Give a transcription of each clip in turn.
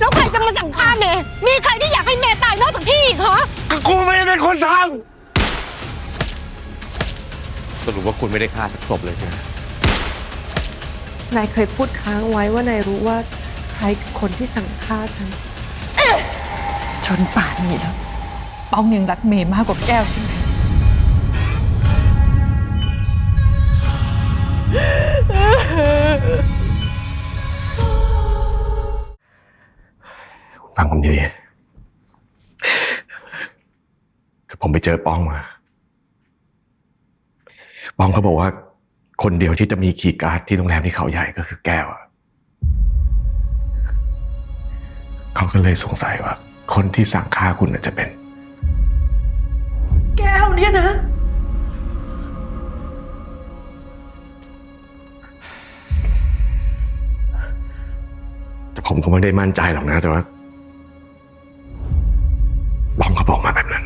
แล้วใครจะมาสั่งฆ่าเมย์มีใครที่อยากให้เมย์ตายนอกจากพี่อีกเหรอกูไม่ได้เป็นคนทสรุปว่าคุณไม่ได้ฆ่าสักศพเลยใช่ไหมนายเคยพูดค้างไว้ว่านายรู้ว่าใครคือคนที่สั่งฆ่าฉันจนป่านนี้แล้วป้องยังรักเมย์มากกว่าแก้วใช่ไหม ฟังผมดีๆคือผมไปเจอป้องมา ป้องเขาบอกว่า คนเดียวที่จะมีคีย์การ์ดที่โรงแรมที่เขาใหญ่ก็คือแก้วอะเขาก็เลยสงสัยว่า คนที่สั่งฆ่าคุณน่ะจะเป็น แก้วเนี่ยนะแต่ผมก็ไม่ได้มั่นใจหรอกนะ แต่ว่า ป้องเขาบอกมาแบบนั้น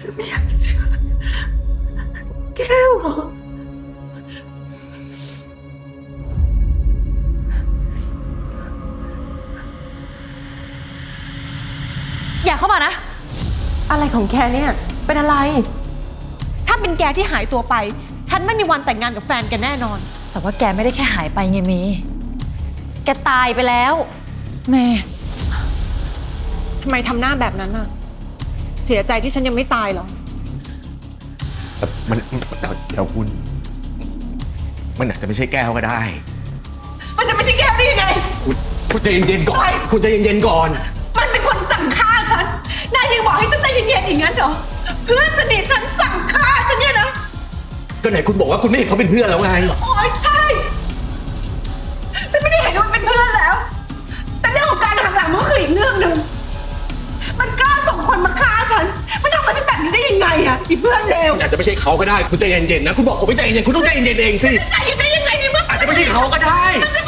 ฉันไม่อยากจะเชื่อแก้วเหรออย่าเข้ามานะ อะไรของแกเนี่ย เป็นอะไร ถ้าเป็นแกที่หายตัวไป ฉันไม่มีวันแต่งงานกับแฟนแกแน่นอน แต่ว่าแกไม่ได้แค่หายไปไงเมย์แกตายไปแล้ว เมย์ ทำไมทำหน้าแบบนั้นน่ะเสียใจที่ฉันยังไม่ตายเหรอ แต่มันเดี๋ยวเดี๋ยวคุณ มันอาจจะไม่ใช่แก้วก็ได้ มันจะไม่ใช่แก้วได้ยังไง คุณคุณใจเย็นๆก่อน คุณใจเย็นๆก่อน มันเป็นคนสั่งฆ่าฉัน นายยังบอกให้ฉันใจเย็นๆอย่างนั้นเหรอ เพื่อนสนิทฉันสั่งฆ่าฉันเนี่ยนะ ก็ไหนคุณบอกว่าคุณไม่เห็นเขาเป็นเพื่อนแล้วไง โอ๊ยใช่ ฉันไม่ได้เห็นว่ามันเป็นเพื่อนแล้ว แต่เรื่องของการหักหลังมันก็คืออีกเรื่องหนึ่ง ฆ่าฉัน มันทำกับฉันแบบนี้ได้ยังไงอะอีเพื่อนเลวอาจจะไม่ใช่เขาก็ได้ คุณใจเย็นๆนะ คุณบอกผมไม่ใจเย็นๆคุณต้องใจเย็นๆเองสิ ใจได้ยังไงนี่มันอาจจะไม่ใช่เขาก็ได้ มันจะ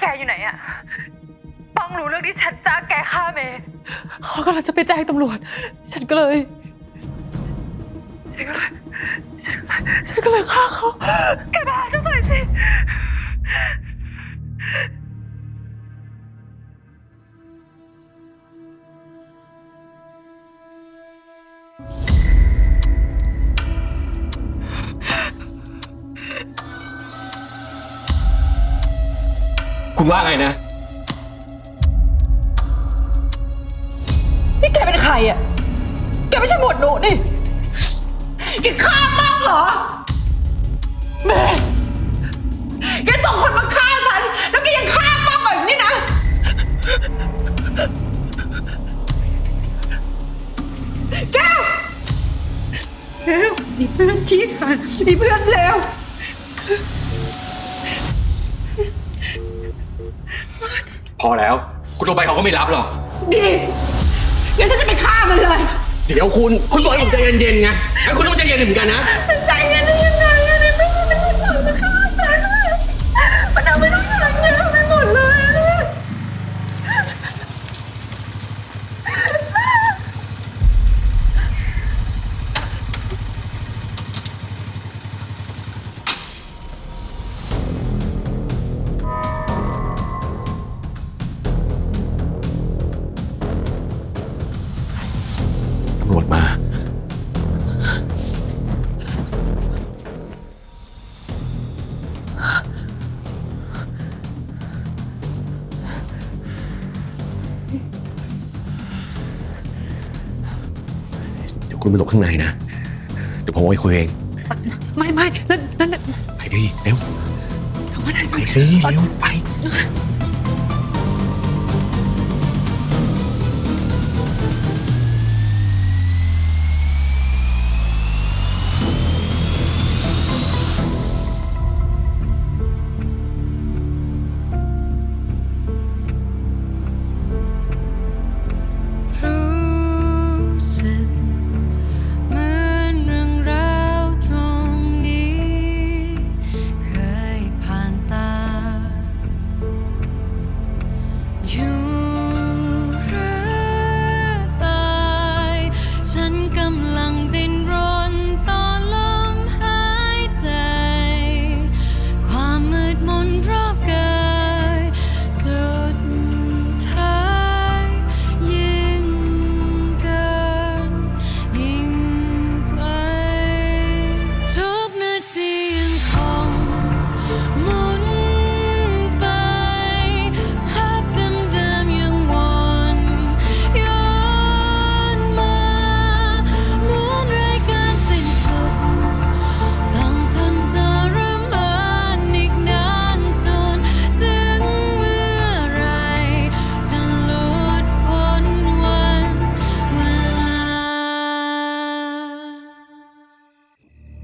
แกอยู่ไหนอะป้องรู้เรื่องที่ฉันจ้างแกฆ่าเมย์เขากำลังจะไปแจ้งตำรวจ ฉันก็เลย ฉันก็เลย ฉันก็เลยฆ่าเขา แก คุณว่าไงนะ นี่แกเป็นใครอะแกไม่ใช่หมวดหนูนี่แกฆ่าป้องเหรอ แม่ แกส่งคนมาฆ่าฉัน แล้วแกยังฆ่าป้องอีกนี่นะ แก้วแก้วมีเพื่อนชี้ขาดมีเพื่อนเลว อแล้ว คุณโทรไปเขาก็ไม่รับหรอก ดีงั้นฉันจะไปฆ่ามันเลย เดี๋ยวคุณ คุณบอกให้ผมใจเย็นๆไงแล้วคุณต้องใจเย็นเหมือนกันนะ ข้างในนะ เดี๋ยวผมเอาไปคุยเอง ไม่ไม่นั่นนั่นไปดิเร็วทำอะไรไปสิเร็วไป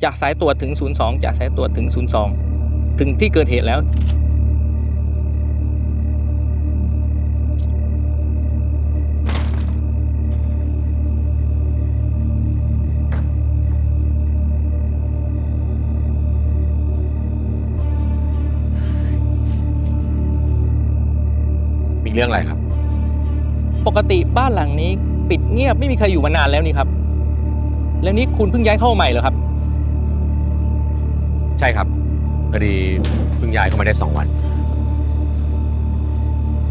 จากสายตรวจถึง 02 จากสายตรวจถึง 02 ถึงที่เกิดเหตุแล้ว มีเรื่องอะไรครับ ปกติบ้านหลังนี้ ปิดเงียบไม่มีใครอยู่มานานแล้วนี่ครับ แล้วนี้คุณเพิ่งย้ายเข้ามาใหม่เหรอครับ ใช่ครับพอดีเพิ่งย้ายเข้ามาได้สองวัน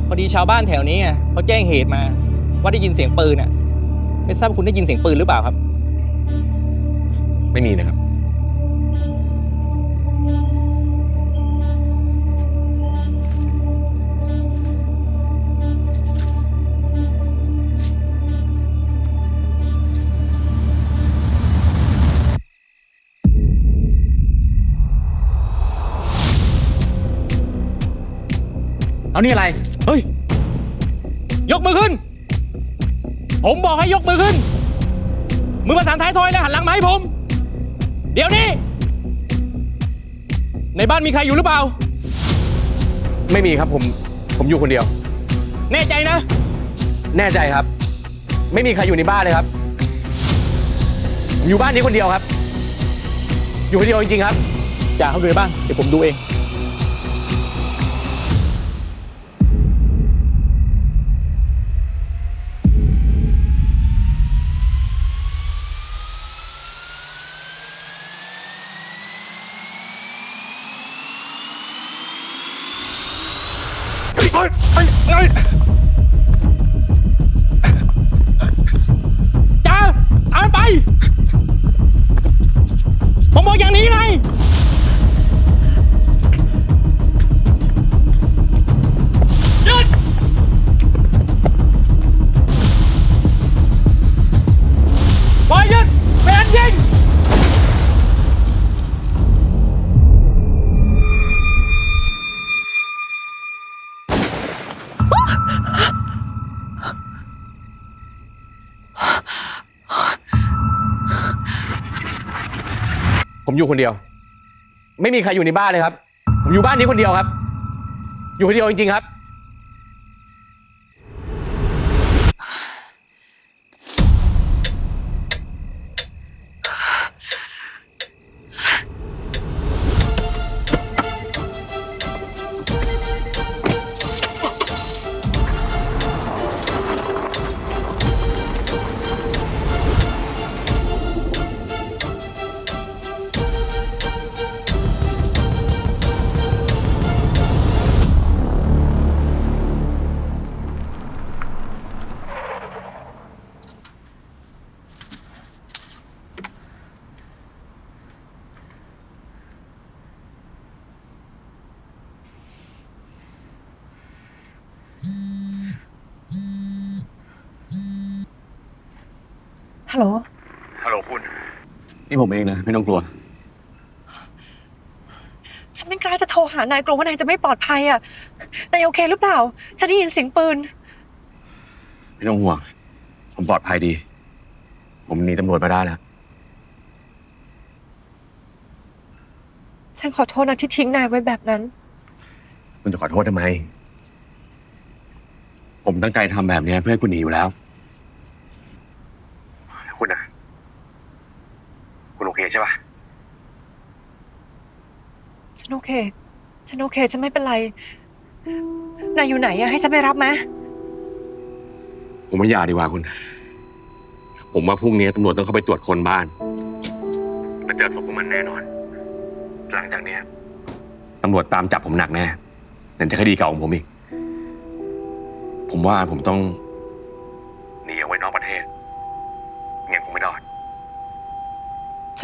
พอดีชาวบ้านแถวนี้อะเขาแจ้งเหตุมา ว่าได้ยินเสียงปืนอะ ไม่ทราบว่าคุณได้ยินเสียงปืนหรือเปล่าครับ ไม่มีนะครับ เอานี่อะไร เฮ้ย ยกมือขึ้น ผมบอกให้ยกมือขึ้น มือประสานท้ายทอยแล้วหันหลังมาให้ผม เดี๋ยวนี้ ในบ้านมีใครอยู่หรือเปล่า ไม่มีครับผม ผมอยู่คนเดียว แน่ใจนะ แน่ใจครับ ไม่มีใครอยู่ในบ้านเลยครับผมอยู่บ้านนี้คนเดียวครับ อยู่คนเดียวจริงๆครับ จ่าเขาอยู่ในบ้านเดี๋ยวผมดูเอง อยู่คนเดียว ไม่มีใครอยู่ในบ้านเลยครับ ผมอยู่บ้านนี้คนเดียวครับ อยู่คนเดียวจริงๆครับ ฮัลโหล ฮัลโหลคุณ นี่ผมเองนะ ไม่ต้องกลัว ฉันไม่กล้าจะโทรหานายกลัวว่านายจะไม่ปลอดภัยอะ นายโอเคหรือเปล่า ฉันได้ยินเสียงปืน ไม่ต้องห่วง ผมปลอดภัยดี ผมหนีตำรวจมาได้แล้ว ฉันขอโทษนะที่ทิ้งนายไว้แบบนั้น คุณจะขอโทษทำไม ผมตั้งใจทำแบบนี้เพื่อให้คุณหนีอยู่แล้ว คุณนะคุณโอเค ใช่ปะฉันโอเค ฉันโอเค ฉันไม่เป็นไร นายอยู่ไหนอะให้ฉันไปรับไหมผมไม่อยากดีกว่าคุณผผมว่าพรุ่งนี้ตำรวจต้องเข้าไปตรวจคนบ้านมาเจอศพพวกมันแน่นอน หลังจากเนี้ยตำรวจตามจับผมหนักแน่ไหนจะคดีเก่าของผมอีก ผมว่าผมต้อง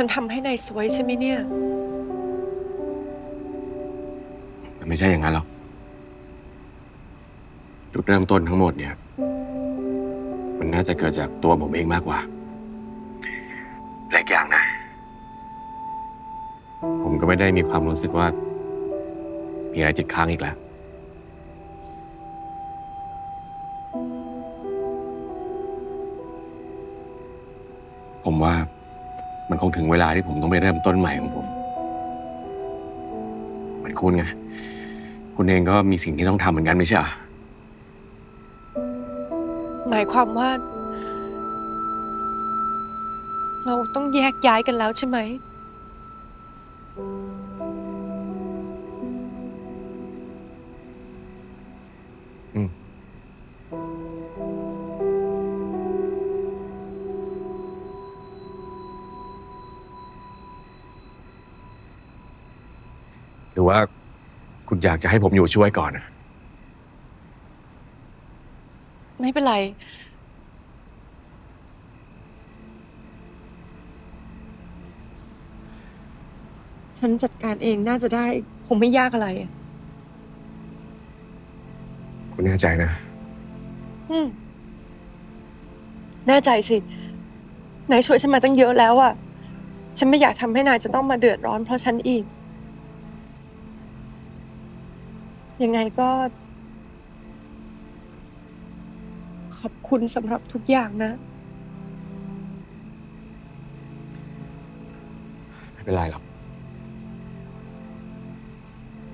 ฉันทำให้นายสวยใช่ไหมเนี่ย แต่ไม่ใช่อย่างนั้นหรอกจุดเริ่มต้นทั้งหมดเนี่ย มันน่าจะเกิดจากตัวผมเองมากกว่าและอีกอย่างนะ ผมก็ไม่ได้มีความรู้สึกว่า มีอะไรติดค้างอีกแล้ว ผมว่า ถึงเวลาที่ผมต้องไปเริ่มต้นใหม่ของผมเหมือนคุณไง คุณเองก็มีสิ่งที่ต้องทำเหมือนกันไม่ใช่เหรอ หมายความว่า เราต้องแยกย้ายกันแล้วใช่ไหมห อยากจะให้ผมอยู่ช่วยก่อนอะไม่เป็นไร ฉันจัดการเองน่าจะได้คงไม่ยากอะไรอะคุณแน่ใจนะ อืมแน่ใจสิ นายช่วยฉันมาตั้งเยอะแล้วอะฉันไม่อยากทำให้นายจะต้องมาเดือดร้อนเพราะฉันอีก ยังไงก็ ขอบคุณสำหรับทุกอย่างนะ ไม่เป็นไรหรอก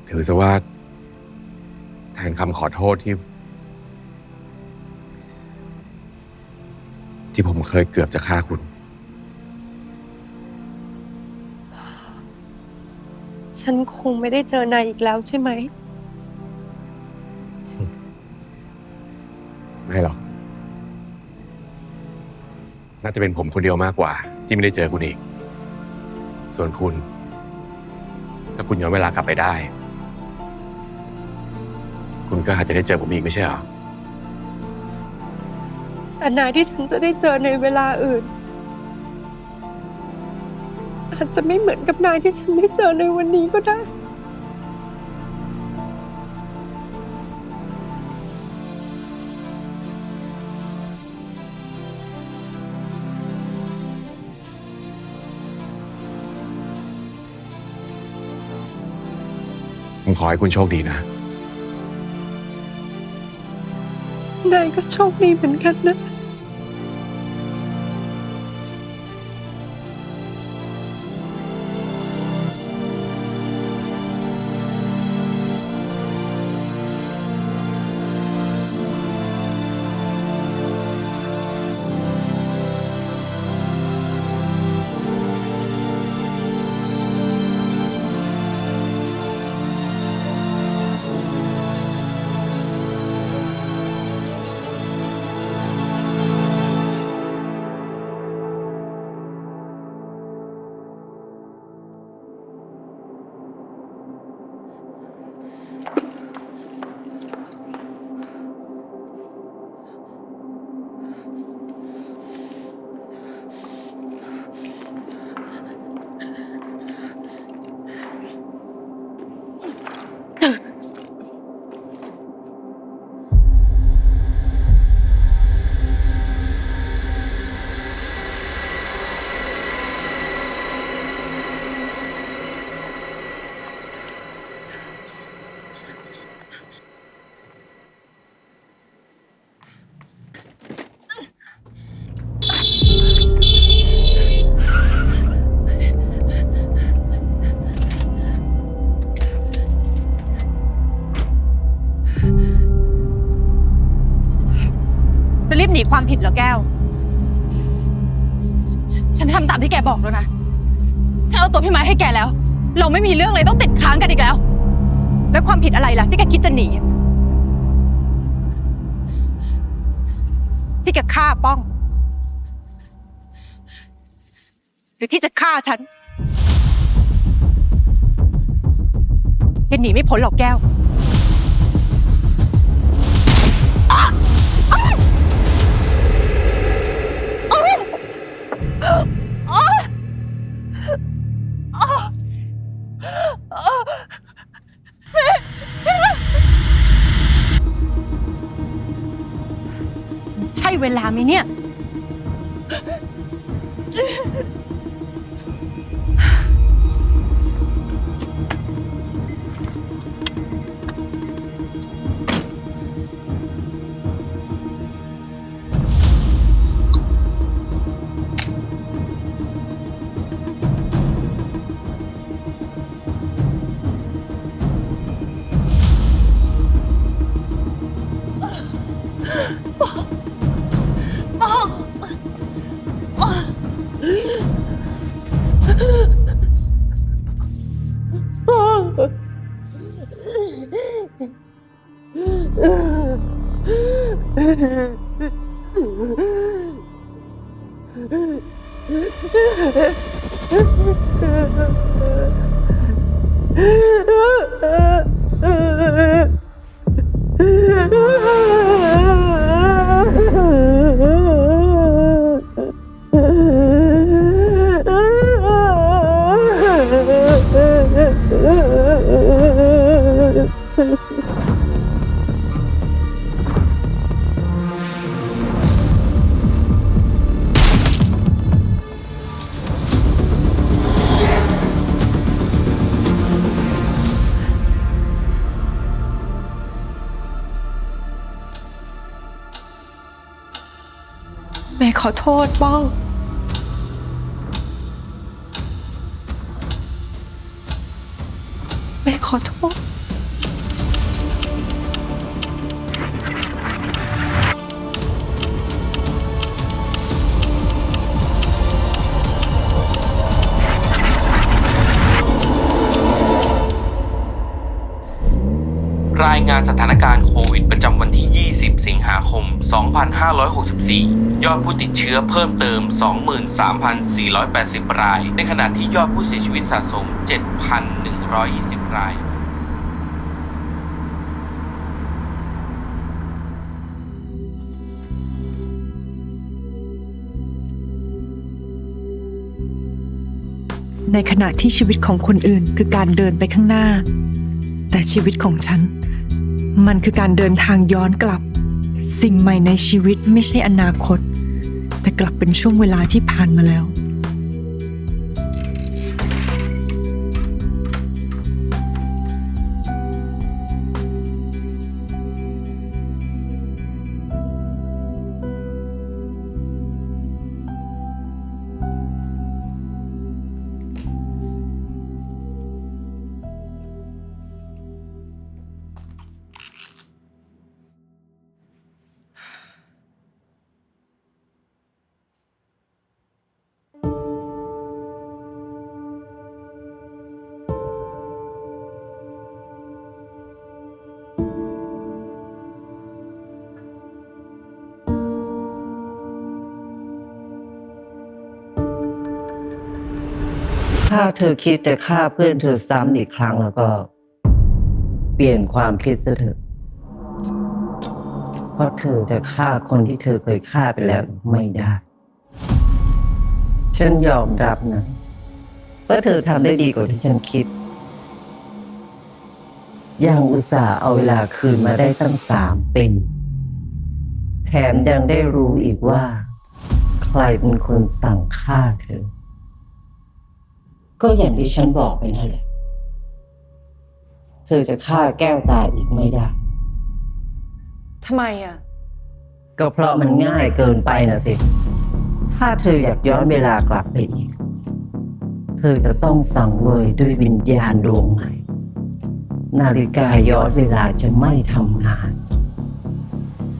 ถือซะว่า แทนคำขอโทษที่ ที่ผมเคยเกือบจะฆ่าคุณ ฉันคงไม่ได้เจอนายอีกแล้วใช่ไหมไม่ น่าจะเป็นผมคนเดียวมากกว่า ที่ไม่ได้เจอคุณอีก ส่วนคุณ ถ้าคุณย้อนเวลากลับไปได้ คุณก็อาจจะได้เจอผมอีกไม่ใช่เหรอ แต่นายที่ฉันจะได้เจอในเวลาอื่น อาจจะไม่เหมือนกับนายที่ฉันได้เจอในวันนี้ก็ได้ ขอให้คุณโชคดีนะ นายก็โชคดีเหมือนกันนะ หนีความผิดเหรอแก้วฉันทำตามที่แกบอกแล้วนะ ฉันเอาตัวพี่ไม้ให้แกแล้ว เราไม่มีเรื่องอะไรต้องติดค้างกันอีกแล้ว แล้วความผิดอะไรล่ะที่แกคิดจะหนี ที่แกฆ่าป้อง หรือที่จะฆ่าฉันแกหนีไม่พ้นหรอกแก้ว เนี่ยเทษบ้างานสถานการณ์โควิดประจำวันที่ 20 สิงหาคม 2564 ยอดผู้ติดเชื้อเพิ่มเติม 23,480 ราย ในขณะที่ยอดผู้เสียชีวิตสะสม 7,120 รายในขณะที่ชีวิตของคนอื่นคือการเดินไปข้างหน้า แต่ชีวิตของฉัน มันคือการเดินทางย้อนกลับ สิ่งใหม่ในชีวิตไม่ใช่อนาคต แต่กลับเป็นช่วงเวลาที่ผ่านมาแล้ว ถ้าเธอคิดจะฆ่าเพื่อนเธอซ้ำอีกครั้งแล้วก็ เปลี่ยนความคิดซะเถอะเพราะเธอจะฆ่าคนที่เธอเคยฆ่าไปแล้วไม่ได้ ฉันยอมรับนะว่าเธอทำได้ดีกว่าที่ฉันคิด ยังอุตส่าห์เอาเวลาคืนมาได้ตั้งสามปีแถมยังได้รู้อีกว่า ใครเป็นคนสั่งฆ่าเธอ ก็อย่างที่ฉันบอกไปนั่นแหละ เธอจะฆ่าแก้วตายอีกไม่ได้ ทำไมอะ ก็เพราะมันง่ายเกินไปนะสิ ถ้าเธออยากย้อนเวลากลับไปอีก เธอจะต้องสั่งเวยด้วยวิญญาณดวงใหม่ นาฬิกาย้อนเวลาจะไม่ทำงาน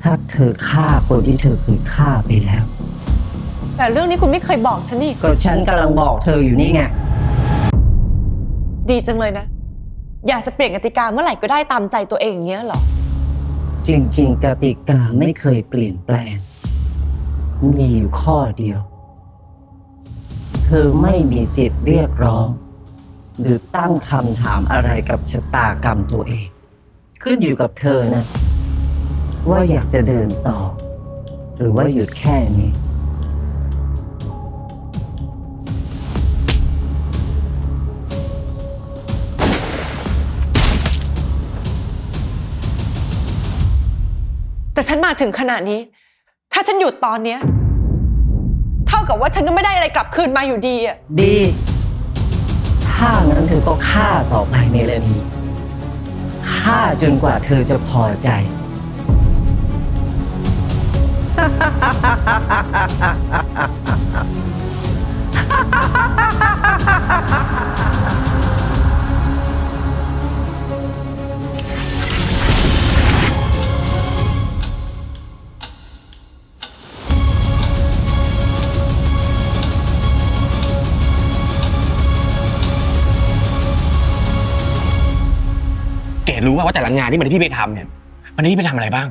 ถ้าเธอฆ่าคนที่เธอเคยฆ่าไปแล้ว แต่เรื่องนี้คุณไม่เคยบอกฉันนี่ ก็ฉันกำลังบอกเธออยู่นี่ไง ดีจังเลยนะ อยากจะเปลี่ยนกติกาเมื่อไหร่ก็ได้ตามใจตัวเองอย่างเงี้ยเหรอ จริง ๆ กติกาไม่เคยเปลี่ยนแปลง มีอยู่ข้อเดียว เธอไม่มีสิทธิ์เรียกร้อง หรือตั้งคำถามอะไรกับชะตากรรมตัวเอง ขึ้นอยู่กับเธอนะ ว่าอยากจะเดินต่อ หรือว่าหยุดแค่นี้ นมาถึงขนาดนี้ ถ้าฉันหยุดตอนเนี้ย เท่ากับว่าฉันก็ไม่ได้อะไรกลับคืนมาอยู่ดีอะดี ถ้างั้นเธอก็ฆ่าต่อไปเมลานีฆ่าจนกว่าเธอจะพอใจ รู้ว่าว่าแต่ละงานที่มันที่พี่ไปทำเนี่ยมันที่พี่ไปทำอะไรบ้าง